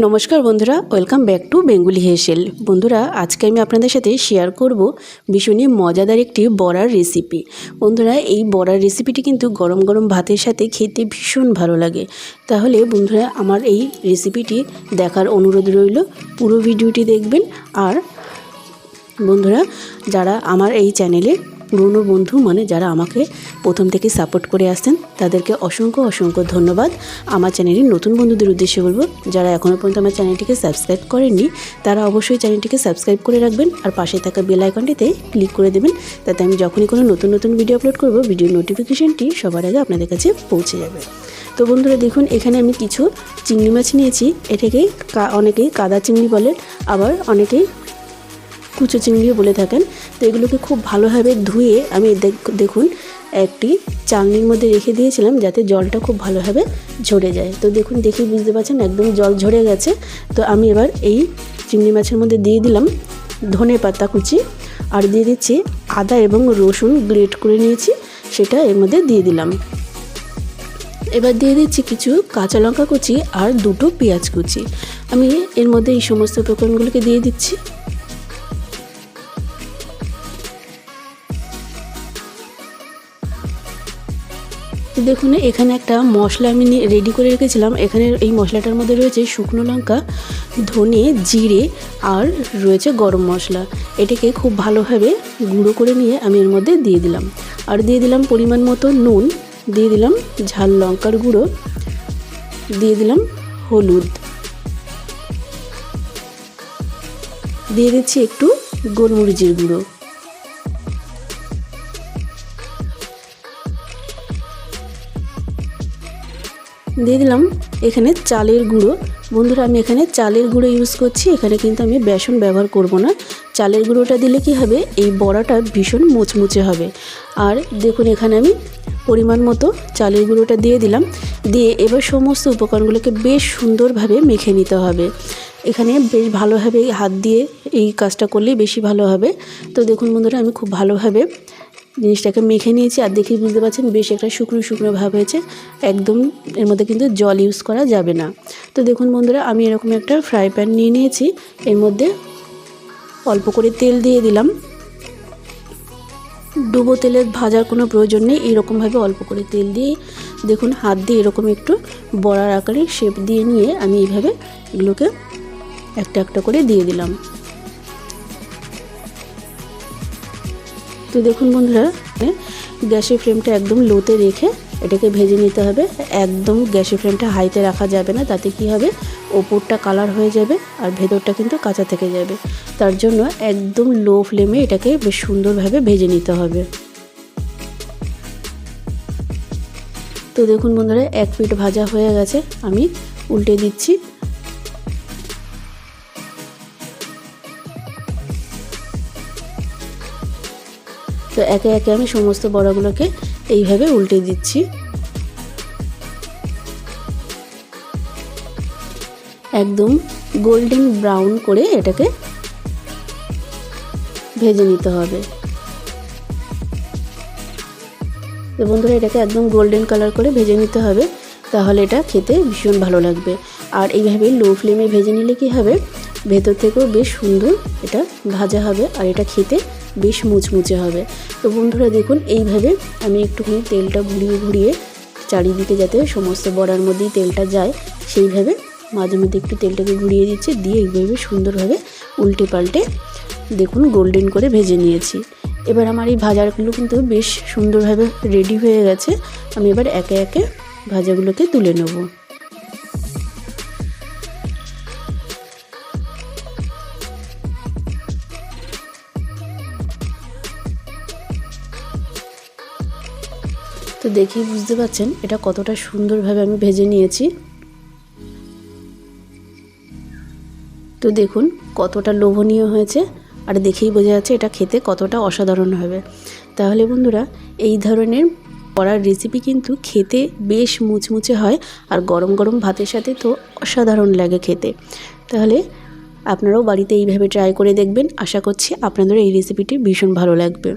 নমস্কার বন্ধুরা, welcome back to Bengali হেসেল। বন্ধুরা, আজকে আমি আপনাদের সাথে শেয়ার করব ভীষণই মজাদার একটি বড়ার রেসিপি বন্ধুরা, এই বড়ার রেসিপিটি কিন্তু গরম গরম ভাতের সাথে খেতে ভীষণ ভালো লাগে। তাহলে বন্ধুরা, আমার এই রেসিপিটি দেখার অনুরোধ রইল, পুরো ভিডিওটি দেখবেন। আর বন্ধুরা, যারা আমার এই চ্যানেলে পুরনো বন্ধু মানে যারা আমাকে প্রথম থেকে সাপোর্ট করে আসছেন, তাদেরকে অসংখ্য অসংখ্য ধন্যবাদ। আমার চ্যানেলের নতুন বন্ধুদের উদ্দেশ্যে বলব, যারা এখনও পর্যন্ত আমার চ্যানেলটিকে সাবস্ক্রাইব করেননি, তারা অবশ্যই চ্যানেলটিকে সাবস্ক্রাইব করে রাখবেন আর পাশে থাকা বেল আইকনটিতে ক্লিক করে দেবেন, তাতে আমি যখনই কোনো নতুন নতুন ভিডিও আপলোড করব ভিডিও নোটিফিকেশনটি সবার আগে আপনাদের কাছে পৌঁছে যাবে। তো বন্ধুরা দেখুন, এখানে আমি কিছু চিংড়ি মাছ নিয়েছি, এটাকে অনেকেই কাদা চিংড়ি বলেন আবার অনেকেই কুচো চিংড়িও বলে থাকেন, তো এগুলোকে খুব ভালোভাবে ধুয়ে আমি দেখ- দেখুন, একটি চালনির মধ্যে রেখে দিয়েছিলাম যাতে জলটা খুব ভালোভাবে ঝরে যায়। তো দেখুন দেখি বুঝতে পারছেন, একদম জল ঝরে গেছে। তো আমি এবার এই চিংড়ি মাছের মধ্যে দিয়ে দিলাম ধনে পাতা কুচি, আর দিয়ে দিচ্ছি আদা এবং রসুন গ্রেট করে নিয়েছি, সেটা এর মধ্যে দিয়ে দিলাম। এবার দিয়ে দিচ্ছি কিছু কাঁচা লঙ্কা কুচি আর দুটো পেঁয়াজ কুচি। আমি এর মধ্যে এই সমস্ত উপকরণগুলোকে দিয়ে দিচ্ছি। দেখুন, এখানে একটা মশলা আমি রেডি করে রেখেছিলাম। এখানে এই মশলাটার মধ্যে রয়েছে শুকনো লঙ্কা, ধনে, জিরে আর রয়েছে গরম মশলা। এটাকে খুব ভালোভাবে গুঁড়ো করে নিয়ে আমি এর মধ্যে দিয়ে দিলাম। আর দিয়ে দিলাম পরিমাণ মতো নুন, দিয়ে দিলাম ঝাল লঙ্কার গুঁড়ো, দিয়ে দিলাম হলুদ। দিয়ে দিচ্ছি একটু গোলমরিচের গুঁড়ো। দিয়ে দিলাম এখানে চালের গুঁড়ো। বন্ধুরা, আমি এখানে চালের গুঁড়ো ইউজ করছি, এখানে কিন্তু আমি বেসন ব্যবহার করব না। চালের গুঁড়োটা দিলে কি হবে? এই বড়াটা ভীষণ মুচমুচে হবে। আর দেখুন, এখানে আমি পরিমাণ মতো চালের গুঁড়োটা দিয়ে দিলাম। দিয়ে এবার সমস্ত উপকরণগুলোকে বেশ সুন্দরভাবে মেখে নিতে হবে। এখানে বেশ ভালোভাবে হাত দিয়ে এই কাজটা করলেই বেশি ভালো হবে। তো দেখুন, বন্ধুরা, আমি খুব ভালোভাবে জিনিসটাকে মেখে নিয়েছি আর দেখেই বুঝতে পারছেন বেশ একটা শুকনো শুকনো ভাব হয়েছে। একদম এর মধ্যে কিন্তু জল ইউজ করা যাবে না। তো দেখুন বন্ধুরা, আমি এরকম একটা ফ্রাই প্যান নিয়ে নিয়েছি। এর মধ্যে অল্প করে তেল দিয়ে দিলাম। ডুবো তেলের ভাজার কোনো প্রয়োজন নেই। এরকমভাবে অল্প করে তেল দিয়ে দেখুন হাত দিয়ে এরকম একটু বড়ার আকারে শেপ দিয়ে নিয়ে আমি এইভাবে এগুলোকে একটা একটা করে দিয়ে দিলাম। তো দেখুন বন্ধুরা, গ্যাসের ফ্লেমটা একদম লোতে রেখে এটাকে ভেজে নিতে হবে। একদম গ্যাসের ফ্লেমটা হাইতে রাখা যাবে না, তাতে কি হবে? ওপরটা কালার হয়ে যাবে আর ভেতরটা কিন্তু কাঁচা থেকে যাবে। তার জন্য একদম লো ফ্লেমে এটাকে বেশ সুন্দরভাবে ভেজে নিতে হবে। তো দেখুন বন্ধুরা, এক পিঠ ভাজা হয়ে গেছে। আমি উল্টে দিচ্ছি। তো একে একে আমি সমস্ত বড়াগুলোকে এইভাবে উল্টে দিচ্ছি। একদম গোল্ডেন ব্রাউন করে এটাকে ভেজে নিতে হবে। তো বন্ধুরা, এটাকে একদম গোল্ডেন কালার করে ভেজে নিতে হবে, তাহলে এটা খেতে ভীষণ ভালো লাগবে। আর এইভাবে লো ফ্লেমে ভেজে নিলে কি হবে? ভেতর থেকেও বেশ সুন্দর এটা ভাজা হবে, আর এটা খেতে বেশ মুচমুচে হবে। তো বন্ধুরা দেখুন, এইভাবে আমি একটুখানি তেলটা ঘুরিয়ে ঘুরিয়ে চারিদিকে যাতে সমস্ত বড়ার মধ্যেই তেলটা যায়, সেইভাবে মাঝে মধ্যে একটু তেলটাকে ঘুরিয়ে দিচ্ছে, দিয়ে এইভাবে সুন্দরভাবে উল্টে পাল্টে দেখুন গোল্ডেন করে ভেজে নিয়েছি। এবার আমার এই ভাজাগুলো কিন্তু বেশ সুন্দরভাবে রেডি হয়ে গেছে। আমি এবার একে একে ভাজাগুলোকে তুলে নেব। তো দেখেই বুঝতে পারছেন এটা কতটা সুন্দরভাবে আমি ভেজে নিয়েছি। তো দেখুন কতটা লোভনীয় হয়েছে আর দেখেই বোঝা যাচ্ছে এটা খেতে কতটা অসাধারণ হবে। তাহলে বন্ধুরা, এই ধরনের পড়ার রেসিপি কিন্তু খেতে বেশ মুচমুচে হয় আর গরম গরম ভাতের সাথে তো অসাধারণ লাগে খেতে। তাহলে আপনারাও বাড়িতে এইভাবে ট্রাই করে দেখবেন। আশা করছি আপনাদের এই রেসিপিটি ভীষণ ভালো লাগবে।